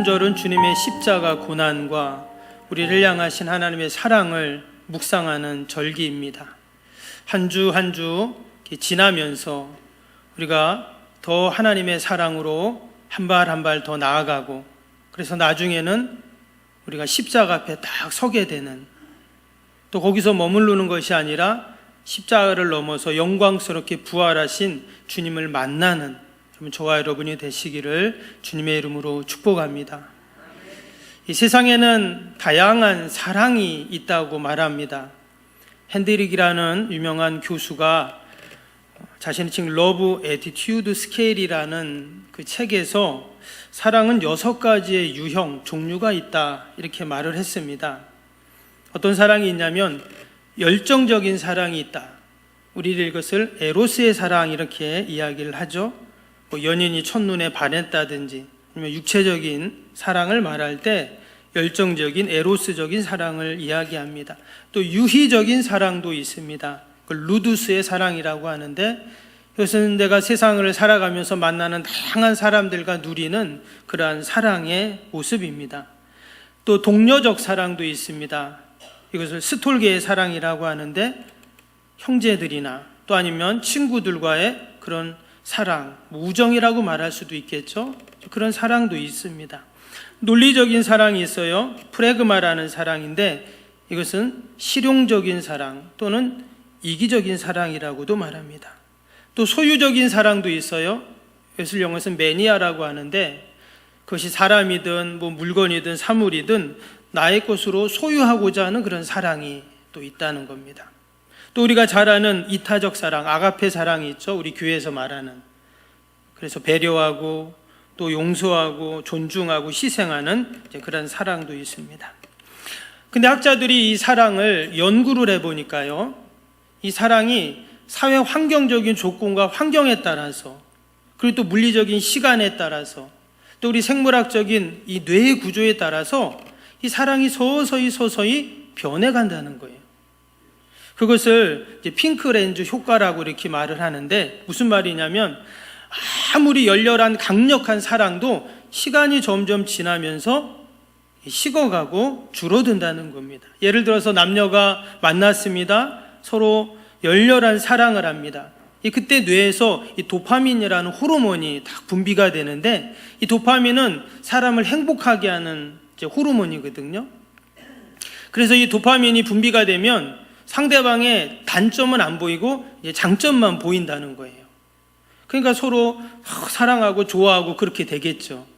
오순절은 주님의 십자가 고난과 우리를 향하신 하나님의 사랑을 묵상하는 절기입니다. 한 주 한 주 지나면서 우리가 더 하나님의 사랑으로 한 발 한 발 더 나아가고 그래서 나중에는 우리가 십자가 앞에 딱 서게 되는 또 거기서 머무르는 것이 아니라 십자가를 넘어서 영광스럽게 부활하신 주님을 만나는 저와 여러분이 되시기를 주님의 이름으로 축복합니다. 이 세상에는 다양한 사랑이 있다고 말합니다. 핸드릭이라는 유명한 교수가 자신의 책 러브 에티튜드 스케일이라는 그 책에서 사랑은 여섯 가지의 유형, 종류가 있다 이렇게 말을 했습니다. 어떤 사랑이 있냐면 열정적인 사랑이 있다. 우리는 이것을 에로스의 사랑 이렇게 이야기를 하죠. 뭐 연인이 첫눈에 반했다든지 아니면 육체적인 사랑을 말할 때 열정적인 에로스적인 사랑을 이야기합니다. 또 유희적인 사랑도 있습니다. 그 루두스의 사랑이라고 하는데 이것은 내가 세상을 살아가면서 만나는 다양한 사람들과 누리는 그러한 사랑의 모습입니다. 또 동료적 사랑도 있습니다. 이것을 스톨게의 사랑이라고 하는데 형제들이나 또 아니면 친구들과의 그런 사랑, 뭐 우정이라고 말할 수도 있겠죠. 그런 사랑도 있습니다. 논리적인 사랑이 있어요. 프레그마라는 사랑인데 이것은 실용적인 사랑 또는 이기적인 사랑이라고도 말합니다. 또 소유적인 사랑도 있어요. 이것을 영어에서 매니아라고 하는데 그것이 사람이든 뭐 물건이든 사물이든 나의 것으로 소유하고자 하는 그런 사랑이 또 있다는 겁니다. 또 우리가 잘 아는 이타적 사랑, 아가페 사랑이 있죠. 우리 교회에서 말하는. 그래서 배려하고 또 용서하고 존중하고 희생하는 그런 사랑도 있습니다. 근데 학자들이 이 사랑을 연구를 해보니까요. 이 사랑이 사회 환경적인 조건과 환경에 따라서 그리고 또 물리적인 시간에 따라서 또 우리 생물학적인 이 뇌의 구조에 따라서 이 사랑이 서서히 서서히 변해간다는 거예요. 그것을 핑크 렌즈 효과라고 이렇게 말을 하는데 무슨 말이냐면 아무리 열렬한 강력한 사랑도 시간이 점점 지나면서 식어가고 줄어든다는 겁니다. 예를 들어서 남녀가 만났습니다. 서로 열렬한 사랑을 합니다. 그때 뇌에서 이 도파민이라는 호르몬이 딱 분비가 되는데 이 도파민은 사람을 행복하게 하는 호르몬이거든요. 그래서 이 도파민이 분비가 되면 상대방의 단점은 안 보이고 장점만 보인다는 거예요. 그러니까 서로 사랑하고 좋아하고 그렇게 되겠죠.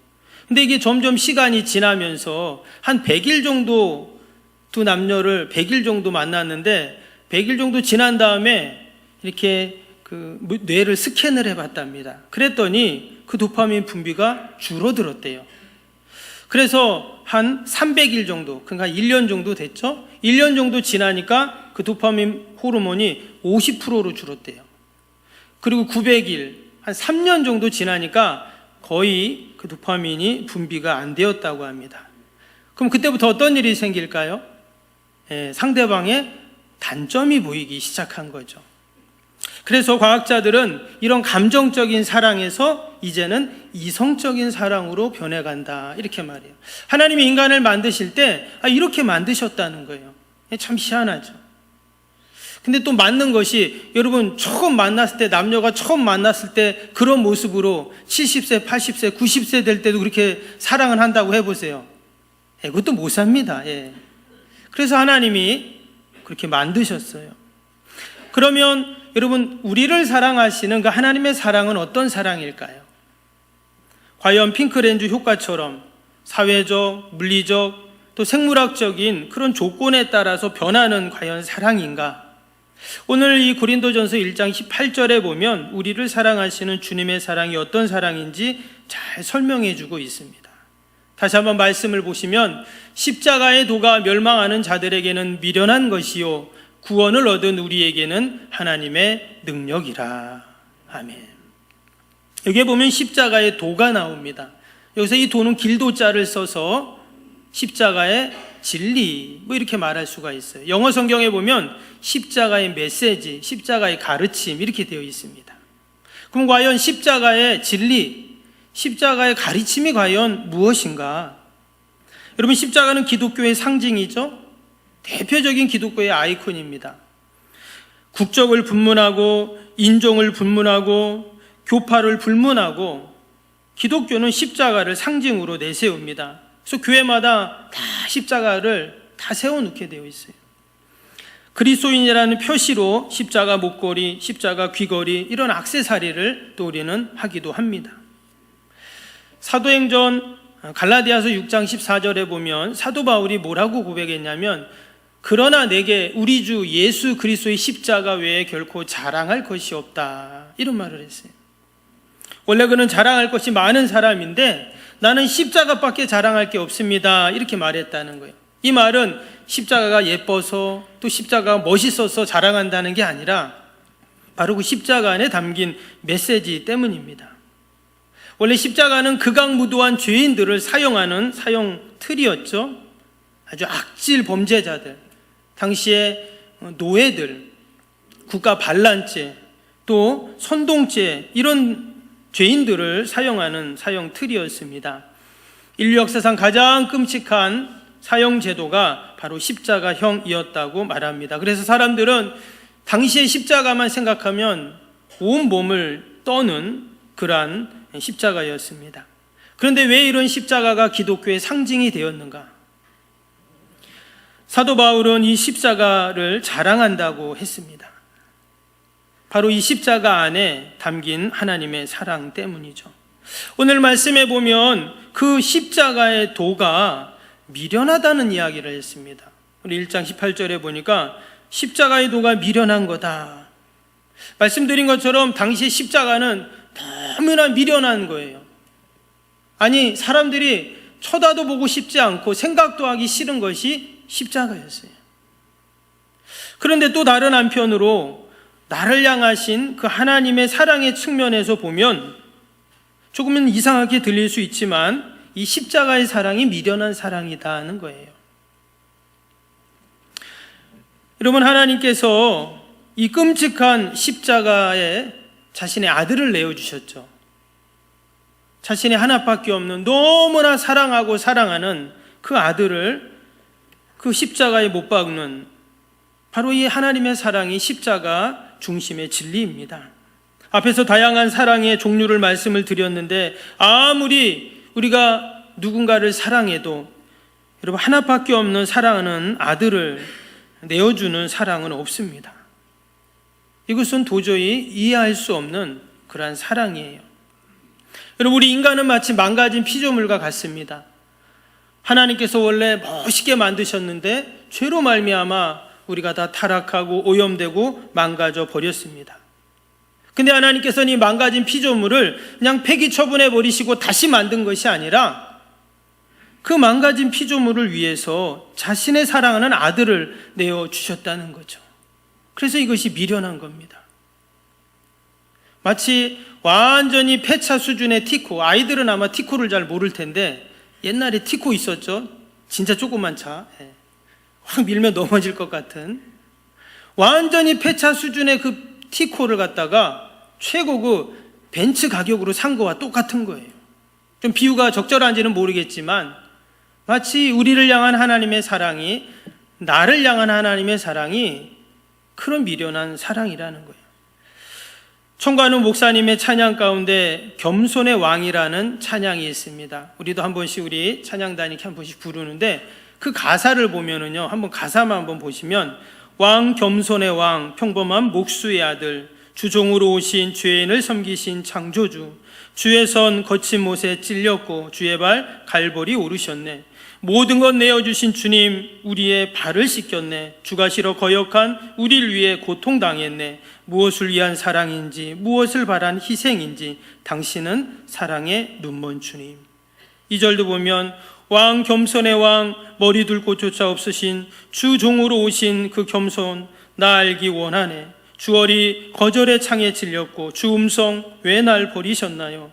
근데 이게 점점 시간이 지나면서 한 100일 정도 두 남녀를 100일 정도 만났는데 100일 정도 지난 다음에 이렇게 그 뇌를 스캔을 해 봤답니다. 그랬더니 그 도파민 분비가 줄어들었대요. 그래서 한 300일 정도, 그러니까 1년 정도 됐죠? 1년 정도 지나니까 그 도파민 호르몬이 50%로 줄었대요. 그리고 900일, 한 3년 정도 지나니까 거의 그 도파민이 분비가 안 되었다고 합니다. 그럼 그때부터 어떤 일이 생길까요? 예, 상대방의 단점이 보이기 시작한 거죠. 그래서 과학자들은 이런 감정적인 사랑에서 이제는 이성적인 사랑으로 변해간다. 이렇게 말해요. 하나님이 인간을 만드실 때, 아, 이렇게 만드셨다는 거예요. 참 희한하죠. 근데 또 맞는 것이 여러분 처음 만났을 때 남녀가 처음 만났을 때 그런 모습으로 70세, 80세, 90세 될 때도 그렇게 사랑을 한다고 해보세요. 예, 그것도 못 삽니다. 예. 그래서 하나님이 그렇게 만드셨어요. 그러면 여러분 우리를 사랑하시는 그 하나님의 사랑은 어떤 사랑일까요? 과연 핑크렌즈 효과처럼 사회적, 물리적, 또 생물학적인 그런 조건에 따라서 변하는 과연 사랑인가? 오늘 이 고린도전서 1장 18절에 보면 우리를 사랑하시는 주님의 사랑이 어떤 사랑인지 잘 설명해 주고 있습니다. 다시 한번 말씀을 보시면 십자가의 도가 멸망하는 자들에게는 미련한 것이요 구원을 얻은 우리에게는 하나님의 능력이라. 아멘. 여기에 보면 십자가의 도가 나옵니다. 여기서 이 도는 길도자를 써서 십자가의 진리 뭐 이렇게 말할 수가 있어요. 영어 성경에 보면 십자가의 메시지, 십자가의 가르침 이렇게 되어 있습니다. 그럼 과연 십자가의 진리, 십자가의 가르침이 과연 무엇인가? 여러분, 십자가는 기독교의 상징이죠? 대표적인 기독교의 아이콘입니다. 국적을 분문하고, 인종을 분문하고, 교파를 불문하고, 기독교는 십자가를 상징으로 내세웁니다. 그래서 교회마다 다 십자가를 다 세워놓게 되어 있어요. 그리스도인이라는 표시로 십자가 목걸이, 십자가 귀걸이 이런 악세사리를 또 우리는 하기도 합니다. 사도행전 갈라디아서 6장 14절에 보면 사도 바울이 뭐라고 고백했냐면 그러나 내게 우리 주 예수 그리스도의 십자가 외에 결코 자랑할 것이 없다. 이런 말을 했어요. 원래 그는 자랑할 것이 많은 사람인데 나는 십자가밖에 자랑할 게 없습니다. 이렇게 말했다는 거예요. 이 말은 십자가가 예뻐서 또 십자가가 멋있어서 자랑한다는 게 아니라 바로 그 십자가 안에 담긴 메시지 때문입니다. 원래 십자가는 극악무도한 죄인들을 사용하는 사용 틀이었죠. 아주 악질 범죄자들, 당시에 노예들, 국가 반란죄, 또 선동죄 이런 죄인들을 사용하는 사용 틀이었습니다. 인류 역사상 가장 끔찍한 사형 제도가 바로 십자가형이었다고 말합니다. 그래서 사람들은 당시의 십자가만 생각하면 온 몸을 떠는 그러한 십자가였습니다. 그런데 왜 이런 십자가가 기독교의 상징이 되었는가? 사도 바울은 이 십자가를 자랑한다고 했습니다. 바로 이 십자가 안에 담긴 하나님의 사랑 때문이죠. 오늘 말씀에 보면 그 십자가의 도가 미련하다는 이야기를 했습니다. 우리 1장 18절에 보니까 십자가의 도가 미련한 거다. 말씀드린 것처럼 당시 십자가는 너무나 미련한 거예요. 아니, 사람들이 쳐다도 보고 싶지 않고 생각도 하기 싫은 것이 십자가였어요. 그런데 또 다른 한편으로 나를 향하신 그 하나님의 사랑의 측면에서 보면 조금은 이상하게 들릴 수 있지만 이 십자가의 사랑이 미련한 사랑이다는 거예요. 여러분, 하나님께서 이 끔찍한 십자가에 자신의 아들을 내어 주셨죠. 자신의 하나밖에 없는 너무나 사랑하고 사랑하는 그 아들을 그 십자가에 못 박는 바로 이 하나님의 사랑이 십자가 중심의 진리입니다. 앞에서 다양한 사랑의 종류를 말씀을 드렸는데 아무리 우리가 누군가를 사랑해도 여러분 하나밖에 없는 사랑하는 아들을 내어주는 사랑은 없습니다. 이것은 도저히 이해할 수 없는 그러한 사랑이에요. 여러분 우리 인간은 마치 망가진 피조물과 같습니다. 하나님께서 원래 멋있게 만드셨는데 죄로 말미암아 우리가 다 타락하고 오염되고 망가져 버렸습니다. 근데 하나님께서는 이 망가진 피조물을 그냥 폐기 처분해 버리시고 다시 만든 것이 아니라 그 망가진 피조물을 위해서 자신의 사랑하는 아들을 내어 주셨다는 거죠. 그래서 이것이 미련한 겁니다. 마치 완전히 폐차 수준의 티코, 아이들은 아마 티코를 잘 모를 텐데 옛날에 티코 있었죠. 진짜 조그만 차. 예. 확 밀면 넘어질 것 같은 완전히 폐차 수준의 그 티코를 갖다가 최고 그 벤츠 가격으로 산 거와 똑같은 거예요. 좀 비유가 적절한지는 모르겠지만 마치 우리를 향한 하나님의 사랑이 나를 향한 하나님의 사랑이 그런 미련한 사랑이라는 거예요. 청관우 목사님의 찬양 가운데 겸손의 왕이라는 찬양이 있습니다. 우리도 한 번씩 우리 찬양단이 한 번씩 부르는데 그 가사를 보면은요. 한번 가사만 한번 보시면 왕 겸손의 왕 평범한 목수의 아들 주종으로 오신 죄인을 섬기신 창조주 주의 선 거친 못에 찔렸고 주의 발 갈보리 오르셨네 모든 것 내어주신 주님 우리의 발을 씻겼네 주가 싫어 거역한 우리를 위해 고통당했네 무엇을 위한 사랑인지 무엇을 바란 희생인지 당신은 사랑의 눈먼 주님 이 절도 보면 왕 겸손의 왕 머리 둘 곳조차 없으신 주 종으로 오신 그 겸손 나 알기 원하네 주얼이 거절의 창에 찔렸고 주 음성 왜 날 버리셨나요?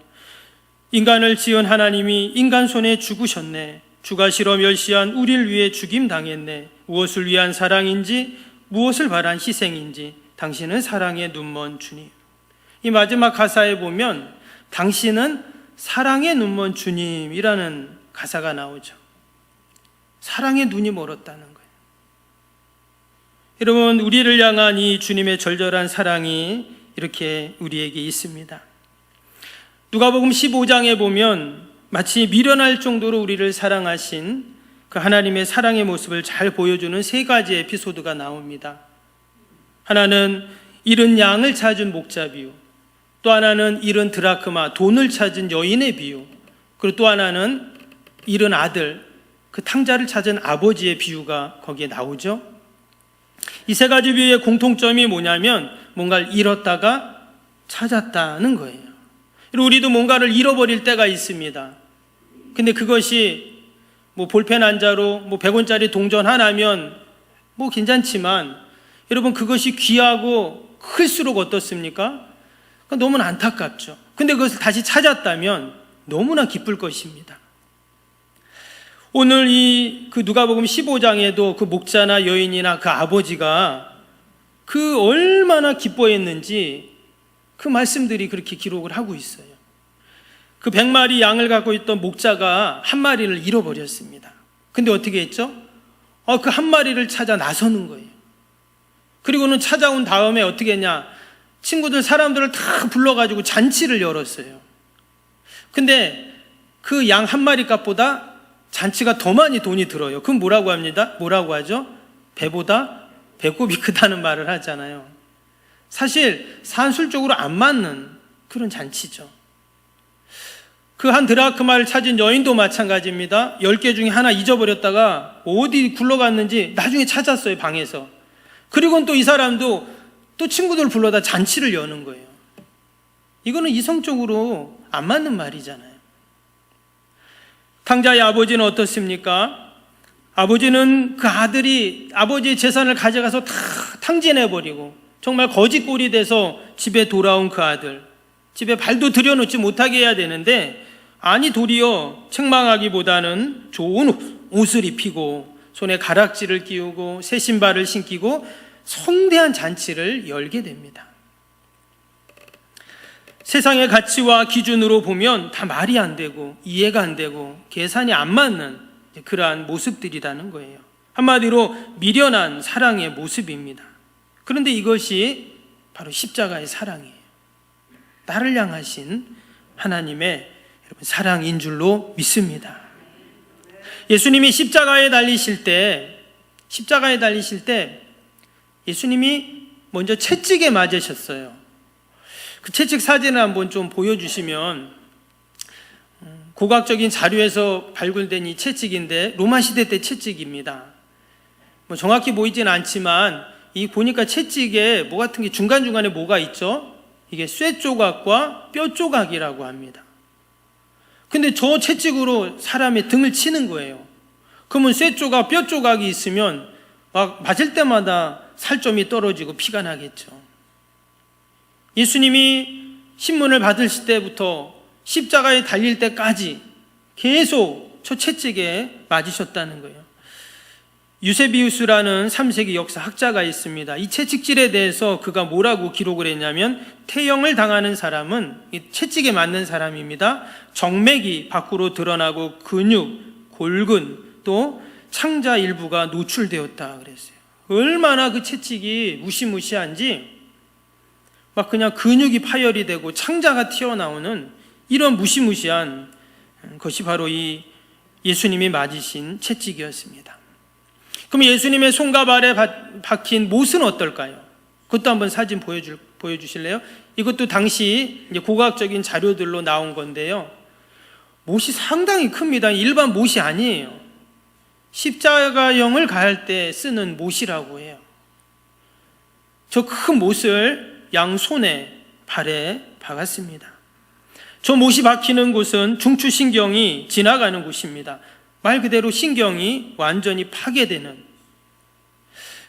인간을 지은 하나님이 인간 손에 죽으셨네. 주가 싫어 멸시한 우리를 위해 죽임 당했네. 무엇을 위한 사랑인지 무엇을 바란 희생인지 당신은 사랑의 눈먼 주님. 이 마지막 가사에 보면 당신은 사랑의 눈먼 주님이라는 가사가 나오죠. 사랑의 눈이 멀었다는 거예요. 여러분, 우리를 향한 이 주님의 절절한 사랑이 이렇게 우리에게 있습니다. 누가복음 15장에 보면 마치 미련할 정도로 우리를 사랑하신 그 하나님의 사랑의 모습을 잘 보여주는 세 가지 에피소드가 나옵니다. 하나는 잃은 양을 찾은 목자 비유, 또 하나는 잃은 드라크마, 돈을 찾은 여인의 비유, 그리고 또 하나는 잃은 아들, 그 탕자를 찾은 아버지의 비유가 거기에 나오죠. 이 세 가지 비유의 공통점이 뭐냐면 뭔가를 잃었다가 찾았다는 거예요. 그리고 우리도 뭔가를 잃어버릴 때가 있습니다. 근데 그것이 뭐 볼펜 한 자로 뭐 100원짜리 동전 하나면 뭐 괜찮지만 여러분 그것이 귀하고 클수록 어떻습니까? 너무나 안타깝죠. 근데 그것을 다시 찾았다면 너무나 기쁠 것입니다. 오늘 이 그 누가복음 15장에도 그 목자나 여인이나 그 아버지가 그 얼마나 기뻐했는지 그 말씀들이 그렇게 기록을 하고 있어요. 그 100마리 양을 갖고 있던 목자가 한 마리를 잃어버렸습니다. 근데 어떻게 했죠? 어, 그 한 마리를 찾아 나서는 거예요. 그리고는 찾아온 다음에 어떻게 했냐? 친구들, 사람들을 다 불러가지고 잔치를 열었어요. 근데 그 양 한 마리 값보다 잔치가 더 많이 돈이 들어요. 그럼 뭐라고 합니다? 뭐라고 하죠? 배보다 배꼽이 크다는 말을 하잖아요. 사실 산술적으로 안 맞는 그런 잔치죠. 그 한 드라크마를 찾은 여인도 마찬가지입니다. 10개 중에 하나 잊어버렸다가 어디 굴러갔는지 나중에 찾았어요, 방에서. 그리고는 또 이 사람도 또 친구들 불러다 잔치를 여는 거예요. 이거는 이성적으로 안 맞는 말이잖아요. 탕자의 아버지는 어떻습니까? 아버지는 그 아들이 아버지의 재산을 가져가서 다 탕진해버리고 정말 거짓골이 돼서 집에 돌아온 그 아들. 집에 발도 들여놓지 못하게 해야 되는데 아니 도리어 책망하기보다는 좋은 옷을 입히고 손에 가락지를 끼우고 새 신발을 신기고 성대한 잔치를 열게 됩니다. 세상의 가치와 기준으로 보면 다 말이 안 되고 이해가 안 되고 계산이 안 맞는 그러한 모습들이라는 거예요. 한마디로 미련한 사랑의 모습입니다. 그런데 이것이 바로 십자가의 사랑이에요. 나를 향하신 하나님의 사랑인 줄로 믿습니다. 예수님이 십자가에 달리실 때, 십자가에 달리실 때 예수님이 먼저 채찍에 맞으셨어요. 그 채찍 사진을 한번 좀 보여주시면 음, 고각적인 자료에서 발굴된 이 채찍인데 로마 시대 때 채찍입니다. 뭐 정확히 보이지는 않지만 이 보니까 채찍에 뭐 같은 게 중간 중간에 뭐가 있죠? 이게 쇠 조각과 뼈 조각이라고 합니다. 근데 저 채찍으로 사람의 등을 치는 거예요. 그러면 쇠 조각, 뼈 조각이 있으면 막 맞을 때마다 살점이 떨어지고 피가 나겠죠. 예수님이 신문을 받으실 때부터 십자가에 달릴 때까지 계속 저 채찍에 맞으셨다는 거예요. 유세비우스라는 3세기 역사 학자가 있습니다. 이 채찍질에 대해서 그가 뭐라고 기록을 했냐면 태형을 당하는 사람은 채찍에 맞는 사람입니다. 정맥이 밖으로 드러나고 근육, 골근 또 창자 일부가 노출되었다 그랬어요. 얼마나 그 채찍이 무시무시한지 막 그냥 근육이 파열이 되고 창자가 튀어나오는 이런 무시무시한 것이 바로 이 예수님이 맞으신 채찍이었습니다. 그럼 예수님의 손과 발에 박힌 못은 어떨까요? 그것도 한번 사진 보여줄, 보여주실래요? 이것도 당시 고고학적인 자료들로 나온 건데요. 못이 상당히 큽니다. 일반 못이 아니에요. 십자가형을 가할 때 쓰는 못이라고 해요. 저 큰 못을 양손에 발에 박았습니다. 저 못이 박히는 곳은 중추신경이 지나가는 곳입니다. 말 그대로 신경이 완전히 파괴되는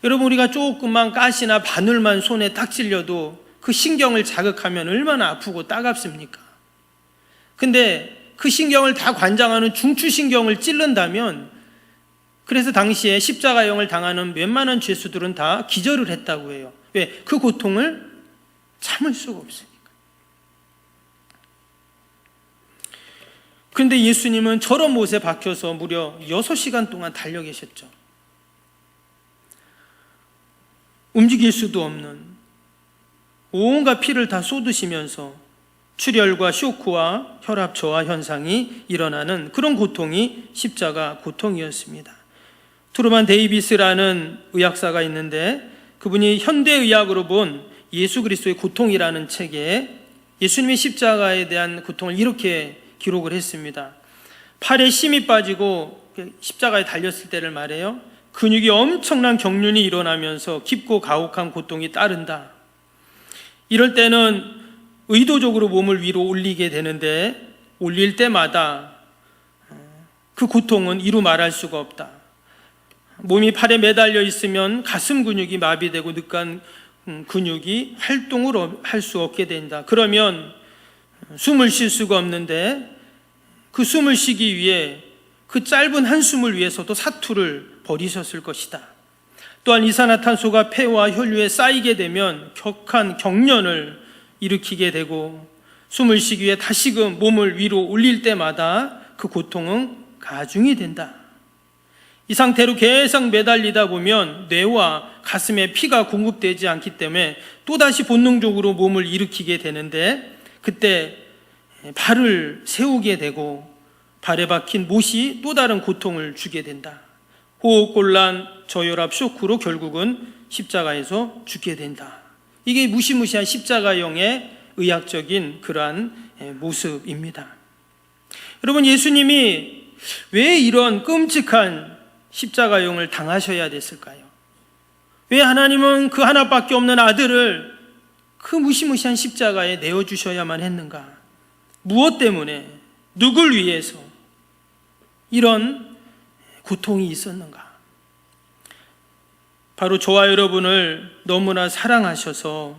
여러분 우리가 조금만 가시나 바늘만 손에 딱 찔려도 그 신경을 자극하면 얼마나 아프고 따갑습니까? 근데 그 신경을 다 관장하는 중추신경을 찔른다면 그래서 당시에 십자가형을 당하는 웬만한 죄수들은 다 기절을 했다고 해요. 왜? 그 고통을 참을 수가 없으니 그런데 예수님은 저런 못에 박혀서 무려 6시간 동안 달려 계셨죠. 움직일 수도 없는 온갖 피를 다 쏟으시면서 출혈과 쇼크와 혈압 저하 현상이 일어나는 그런 고통이 십자가 고통이었습니다. 트루만 데이비스라는 의학사가 있는데 그분이 현대 의학으로 본 예수 그리스도의 고통이라는 책에 예수님의 십자가에 대한 고통을 이렇게 기록을 했습니다. 팔에 힘이 빠지고 십자가에 달렸을 때를 말해요. 근육이 엄청난 경륜이 일어나면서 깊고 가혹한 고통이 따른다. 이럴 때는 의도적으로 몸을 위로 올리게 되는데 올릴 때마다 그 고통은 이루 말할 수가 없다. 몸이 팔에 매달려 있으면 가슴 근육이 마비되고 늑간 음, 근육이 활동을 할 수 없게 된다. 그러면 숨을 쉴 수가 없는데 그 숨을 쉬기 위해 그 짧은 한숨을 위해서도 사투를 벌이셨을 것이다. 또한 이산화탄소가 폐와 혈류에 쌓이게 되면 격한 경련을 일으키게 되고 숨을 쉬기 위해 다시금 몸을 위로 올릴 때마다 그 고통은 가중이 된다. 이 상태로 계속 매달리다 보면 뇌와 가슴에 피가 공급되지 않기 때문에 또다시 본능적으로 몸을 일으키게 되는데 그때 발을 세우게 되고 발에 박힌 못이 또 다른 고통을 주게 된다. 호흡곤란, 저혈압, 쇼크로 결국은 십자가에서 죽게 된다. 이게 무시무시한 십자가형의 의학적인 그러한 모습입니다. 여러분, 예수님이 왜 이런 끔찍한 십자가형을 당하셔야 됐을까요? 왜 하나님은 그 하나밖에 없는 아들을 그 무시무시한 십자가에 내어주셔야만 했는가? 무엇 때문에? 누굴 위해서? 이런 고통이 있었는가? 바로 저와 여러분을 너무나 사랑하셔서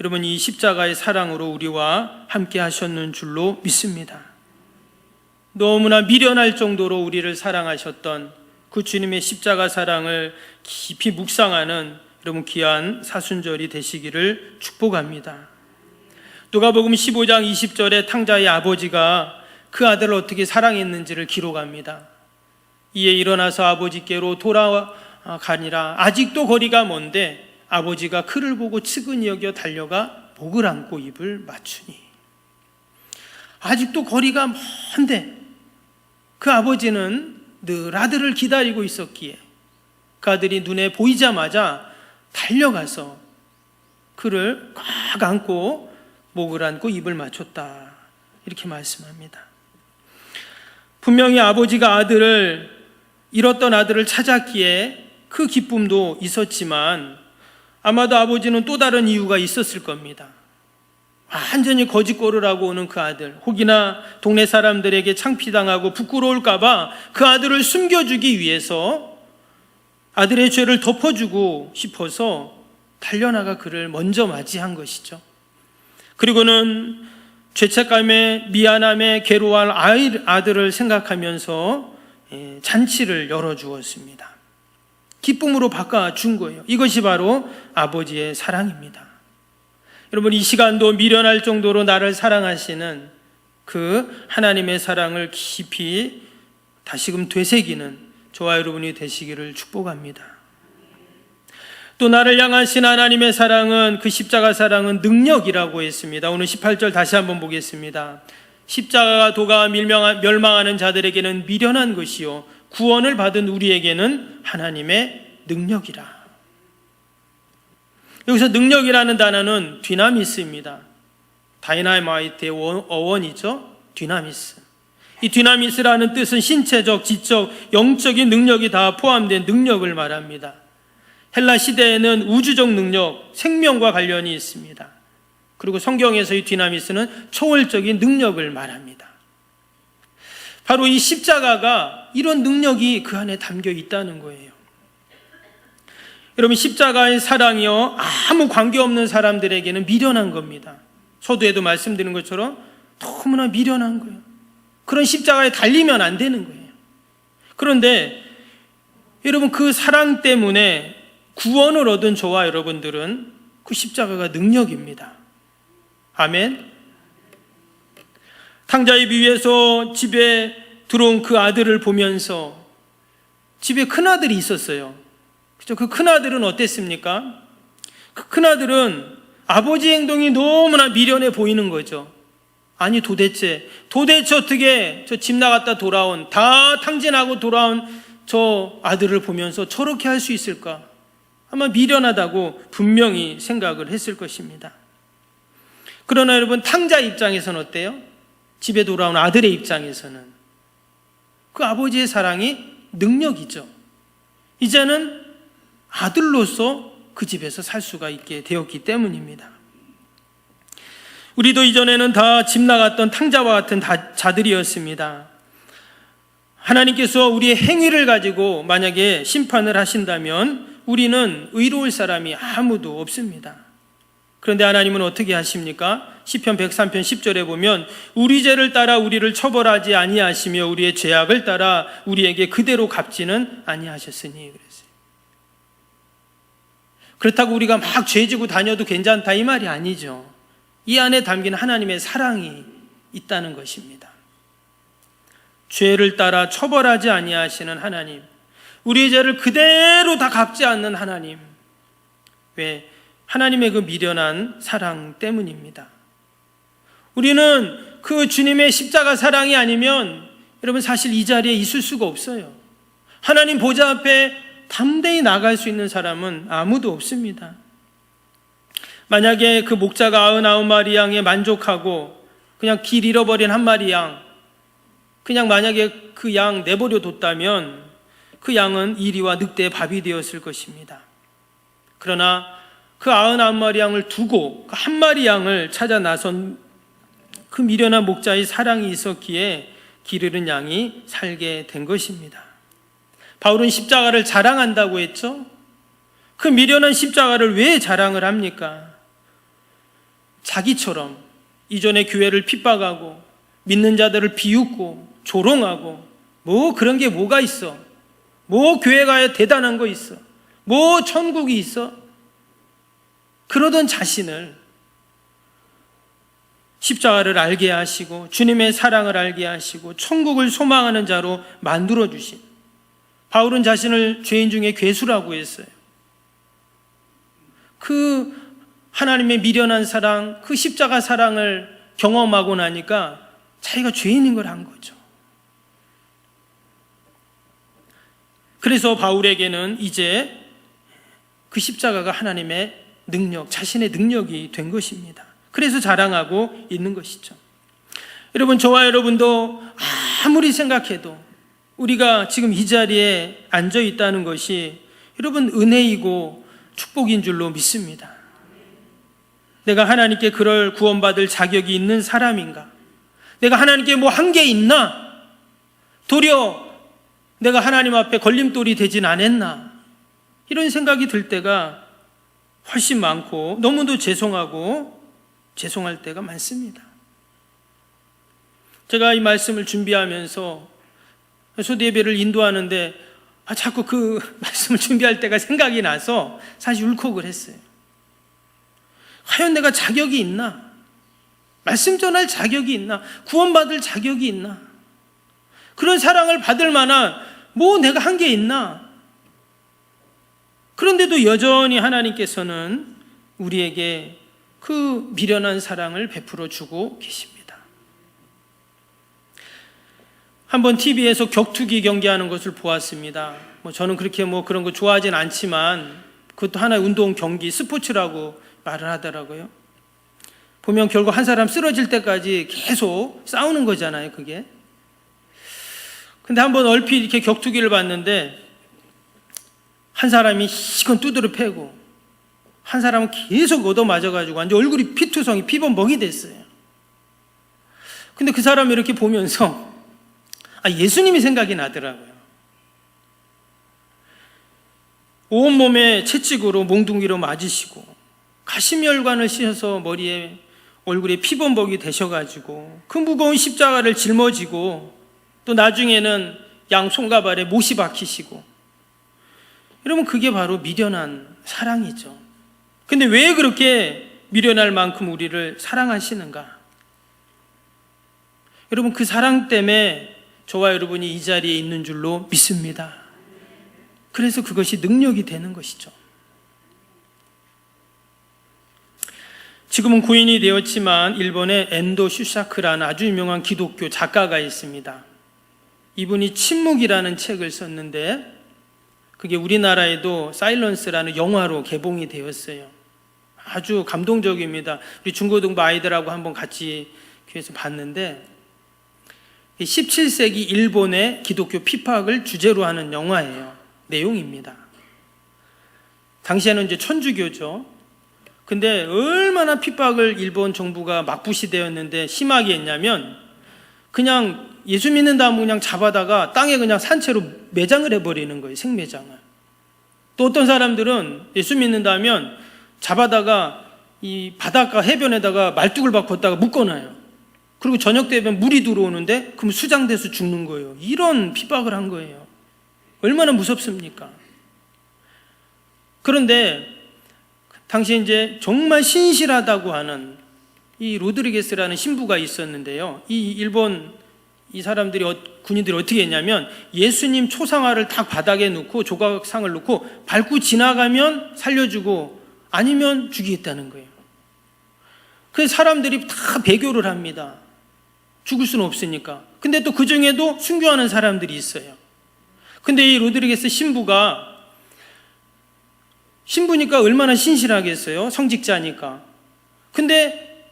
여러분 이 십자가의 사랑으로 우리와 함께 하셨는 줄로 믿습니다. 너무나 미련할 정도로 우리를 사랑하셨던 그 주님의 십자가 사랑을 깊이 묵상하는 여러분 귀한 사순절이 되시기를 축복합니다. 누가복음 15장 20절에 탕자의 아버지가 그 아들을 어떻게 사랑했는지를 기록합니다. 이에 일어나서 아버지께로 돌아가니라 아직도 거리가 먼데 아버지가 그를 보고 측은히 여겨 달려가 목을 안고 입을 맞추니 아직도 거리가 먼데 그 아버지는 늘 아들을 기다리고 있었기에 그 아들이 눈에 보이자마자 달려가서 그를 꽉 안고 목을 안고 입을 맞췄다. 이렇게 말씀합니다. 분명히 아버지가 아들을 잃었던 아들을 찾았기에 그 기쁨도 있었지만 아마도 아버지는 또 다른 이유가 있었을 겁니다. 완전히 거짓골을 하고 오는 그 아들, 혹이나 동네 사람들에게 창피당하고 부끄러울까봐 그 아들을 숨겨주기 위해서 아들의 죄를 덮어주고 싶어서 달려나가 그를 먼저 맞이한 것이죠. 그리고는 죄책감에 미안함에 괴로워할 아들을 생각하면서 예, 잔치를 열어주었습니다. 기쁨으로 바꿔준 거예요. 이것이 바로 아버지의 사랑입니다. 여러분, 이 시간도 미련할 정도로 나를 사랑하시는 그 하나님의 사랑을 깊이 다시금 되새기는 저와 여러분이 되시기를 축복합니다. 또 나를 향하신 하나님의 사랑은 그 십자가 사랑은 능력이라고 했습니다. 오늘 18절 다시 한번 보겠습니다. 십자가가 도가 멸망하는 자들에게는 미련한 것이요 구원을 받은 우리에게는 하나님의 능력이라. 여기서 능력이라는 단어는 디나미스입니다. 다이나마이트의 어원이죠. 디나미스. 이 디나미스라는 뜻은 신체적, 지적, 영적인 능력이 다 포함된 능력을 말합니다. 헬라 시대에는 우주적 능력, 생명과 관련이 있습니다. 그리고 성경에서 이 디나미스는 초월적인 능력을 말합니다. 바로 이 십자가가 이런 능력이 그 안에 담겨 있다는 거예요. 여러분 십자가의 사랑이요 아무 관계 없는 사람들에게는 미련한 겁니다. 서두에도 말씀드린 것처럼 너무나 미련한 거예요. 그런 십자가에 달리면 안 되는 거예요. 그런데 여러분 그 사랑 때문에 구원을 얻은 저와 여러분들은 그 십자가가 능력입니다. 아멘. 탕자의 비위에서 집에 들어온 그 아들을 보면서 집에 큰 아들이 있었어요. 그죠? 그 큰 아들은 어땠습니까? 그 큰 아들은 아버지 행동이 너무나 미련해 보이는 거죠. 아니 도대체 도대체 어떻게 저 집 나갔다 돌아온 다 탕진하고 돌아온 저 아들을 보면서 저렇게 할 수 있을까? 아마 미련하다고 분명히 생각을 했을 것입니다. 그러나 여러분 탕자 입장에서는 어때요? 집에 돌아온 아들의 입장에서는 그 아버지의 사랑이 능력이죠. 이제는 아들로서 그 집에서 살 수가 있게 되었기 때문입니다. 우리도 이전에는 다 집 나갔던 탕자와 같은 다- 자들이었습니다. 하나님께서 우리의 행위를 가지고 만약에 심판을 하신다면 우리는 의로울 사람이 아무도 없습니다. 그런데 하나님은 어떻게 하십니까? 시편 103편 10절에 보면 우리 죄를 따라 우리를 처벌하지 아니하시며 우리의 죄악을 따라 우리에게 그대로 갚지는 아니하셨으니 그랬어요. 그렇다고 우리가 막 죄지고 다녀도 괜찮다 이 말이 아니죠. 이 안에 담긴 하나님의 사랑이 있다는 것입니다. 죄를 따라 처벌하지 아니하시는 하나님, 우리의 죄를 그대로 다 갚지 않는 하나님. 왜? 하나님의 그 미련한 사랑 때문입니다. 우리는 그 주님의 십자가 사랑이 아니면 여러분 사실 이 자리에 있을 수가 없어요. 하나님 보좌 앞에 담대히 나갈 수 있는 사람은 아무도 없습니다. 만약에 그 목자가 아흔아홉 마리 양에 만족하고 그냥 길 잃어버린 한 마리 양, 그냥 만약에 그 양 내버려 뒀다면 그 양은 이리와 늑대의 밥이 되었을 것입니다. 그러나 그 아흔아홉 마리 양을 두고 그 한 마리 양을 찾아 나선 그 미련한 목자의 사랑이 있었기에 길 잃은 양이 살게 된 것입니다. 바울은 십자가를 자랑한다고 했죠? 그 미련한 십자가를 왜 자랑을 합니까? 자기처럼 이전에 교회를 핍박하고 믿는 자들을 비웃고 조롱하고 뭐 그런 게 뭐가 있어? 뭐 교회가 대단한 거 있어? 뭐 천국이 있어? 그러던 자신을 십자가를 알게 하시고 주님의 사랑을 알게 하시고 천국을 소망하는 자로 만들어 주신 바울은 자신을 죄인 중에 괴수라고 했어요. 그 하나님의 미련한 사랑, 그 십자가 사랑을 경험하고 나니까 자기가 죄인인 걸 한 거죠. 그래서 바울에게는 이제 그 십자가가 하나님의 능력, 자신의 능력이 된 것입니다. 그래서 자랑하고 있는 것이죠. 여러분, 저와 여러분도 아무리 생각해도 우리가 지금 이 자리에 앉아 있다는 것이 여러분 은혜이고 축복인 줄로 믿습니다. 내가 하나님께 그럴 구원받을 자격이 있는 사람인가? 내가 하나님께 뭐 한 게 있나? 도리어 내가 하나님 앞에 걸림돌이 되진 않았나? 이런 생각이 들 때가 훨씬 많고 너무도 죄송하고 죄송할 때가 많습니다. 제가 이 말씀을 준비하면서 소대 예배를 인도하는데 아, 자꾸 그 말씀을 준비할 때가 생각이 나서 사실 울컥을 했어요. 과연 내가 자격이 있나? 말씀 전할 자격이 있나? 구원받을 자격이 있나? 그런 사랑을 받을 만한 뭐 내가 한 게 있나? 그런데도 여전히 하나님께서는 우리에게 그 미련한 사랑을 베풀어 주고 계십니다. 한번 TV에서 격투기 경기하는 것을 보았습니다. 뭐 저는 그렇게 뭐 그런 거 좋아하진 않지만 그것도 하나의 운동 경기 스포츠라고 말을 하더라고요. 보면 결국 한 사람 쓰러질 때까지 계속 싸우는 거잖아요, 그게. 근데 한번 얼핏 이렇게 격투기를 봤는데 한 사람이 시건 두드려 패고 한 사람은 계속 얻어 맞아가지고 완전 얼굴이 피투성이 피범벅이 됐어요. 근데 그 사람이 이렇게 보면서 아, 예수님이 생각이 나더라고요. 온몸에 채찍으로 몽둥이로 맞으시고 가시멸관을 씌어서 머리에 얼굴에 피범벅이 되셔가지고 그 무거운 십자가를 짊어지고 또 나중에는 양 손가발에 못이 박히시고 여러분 그게 바로 미련한 사랑이죠. 근데 왜 그렇게 미련할 만큼 우리를 사랑하시는가? 여러분 그 사랑 때문에 저와 여러분이 이 자리에 있는 줄로 믿습니다. 그래서 그것이 능력이 되는 것이죠. 지금은 고인이 되었지만 일본의 엔도 슈샤크라는 아주 유명한 기독교 작가가 있습니다. 이분이 침묵이라는 책을 썼는데 그게 우리나라에도 사일런스라는 영화로 개봉이 되었어요. 아주 감동적입니다. 우리 중고등부 아이들하고 한번 같이 교회에서 봤는데 17세기 일본의 기독교 피팍을 주제로 하는 영화예요. 내용입니다. 당시에는 이제 천주교죠. 근데 얼마나 핍박을 일본 정부가 막부시 되었는데 심하게 했냐면 그냥 예수 믿는다면 그냥 잡아다가 땅에 그냥 산채로 매장을 해버리는 거예요. 생매장을. 또 어떤 사람들은 예수 믿는다면 잡아다가 이 바닷가 해변에다가 말뚝을 바꿨다가 묶어놔요. 그리고 저녁 되면 물이 들어오는데 그럼 수장돼서 죽는 거예요. 이런 핍박을 한 거예요. 얼마나 무섭습니까? 그런데 당시에 이제 정말 신실하다고 하는 이 로드리게스라는 신부가 있었는데요. 이 일본 이 사람들이 어- 군인들이 어떻게 했냐면 예수님 초상화를 딱 바닥에 놓고 조각상을 놓고 밟고 지나가면 살려주고 아니면 죽이겠다는 거예요. 그래서 사람들이 다 배교를 합니다. 죽을 수는 없으니까. 근데 또 그 중에도 순교하는 사람들이 있어요. 근데 이 로드리게스 신부가 신부니까 얼마나 신실하겠어요? 성직자니까. 근데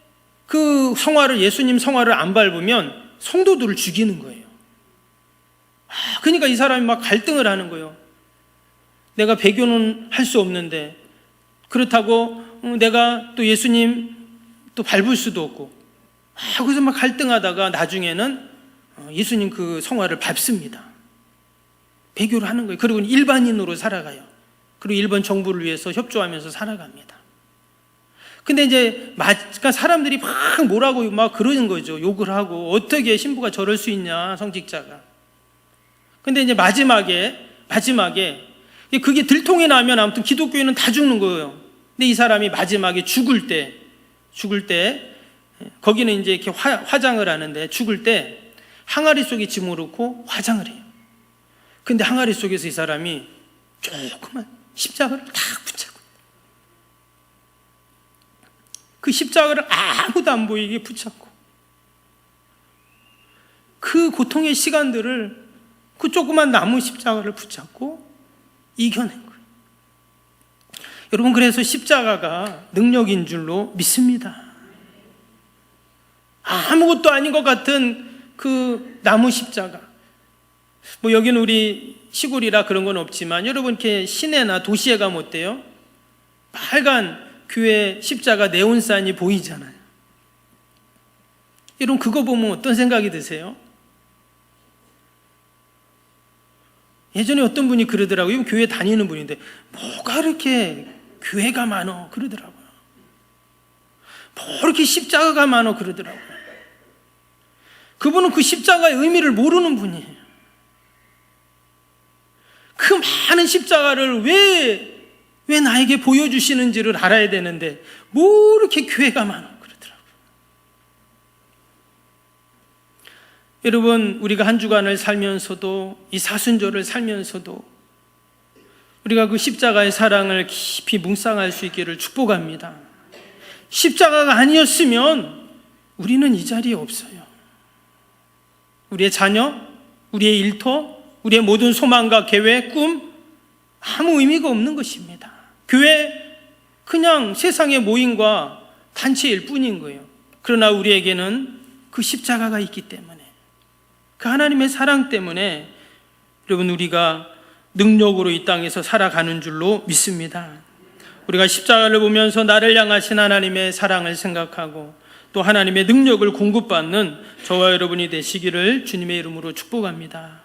그 성화를 예수님 성화를 안 밟으면 성도들을 죽이는 거예요. 아, 그러니까 이 사람이 막 갈등을 하는 거예요. 내가 배교는 할 수 없는데 그렇다고 어, 내가 또 예수님 또 밟을 수도 없고 아, 그래서 막 갈등하다가 나중에는 어, 예수님 그 성화를 밟습니다. 배교를 하는 거예요. 그리고 일반인으로 살아가요. 그리고 일본 정부를 위해서 협조하면서 살아갑니다. 근데 이제 마- 그러니까 사람들이 막 뭐라고 막 그러는 거죠. 욕을 하고 어떻게 신부가 저럴 수 있냐 성직자가. 근데 이제 마지막에 마지막에 그게 들통이 나면 아무튼 기독교인은 다 죽는 거예요. 근데 이 사람이 마지막에 죽을 때 죽을 때 거기는 이제 이렇게 화, 화장을 하는데 죽을 때 항아리 속에 짐을 넣고 화장을 해요. 근데 항아리 속에서 이 사람이 조그만 십자가를 딱 붙잡고 그 십자가를 아무도 안 보이게 붙잡고 그 고통의 시간들을 그 조그만 나무 십자가를 붙잡고 이겨낸 거예요. 여러분 그래서 십자가가 능력인 줄로 믿습니다. 아무것도 아닌 것 같은 그 나무 십자가. 뭐 여기는 우리 시골이라 그런 건 없지만 여러분 이렇게 시내나 도시에 가면 어때요? 빨간 교회 십자가 네온산이 보이잖아요. 여러분 그거 보면 어떤 생각이 드세요? 예전에 어떤 분이 그러더라고요. 교회 다니는 분인데 뭐가 이렇게 교회가 많어 그러더라고요. 뭐 이렇게 십자가가 많어 그러더라고요. 그분은 그 십자가의 의미를 모르는 분이에요. 그 많은 십자가를 왜, 왜 나에게 보여주시는지를 알아야 되는데, 뭐 이렇게 교회가 많아. 여러분, 우리가 한 주간을 살면서도, 이 사순절을 살면서도, 우리가 그 십자가의 사랑을 깊이 묵상할 수 있기를 축복합니다. 십자가가 아니었으면 우리는 이 자리에 없어요. 우리의 자녀, 우리의 일터, 우리의 모든 소망과 계획, 꿈 아무 의미가 없는 것입니다. 교회 그냥 세상의 모임과 단체일 뿐인 거예요. 그러나 우리에게는 그 십자가가 있기 때문에 그 하나님의 사랑 때문에 여러분 우리가 능력으로 이 땅에서 살아가는 줄로 믿습니다. 우리가 십자가를 보면서 나를 향하신 하나님의 사랑을 생각하고 또 하나님의 능력을 공급받는 저와 여러분이 되시기를 주님의 이름으로 축복합니다.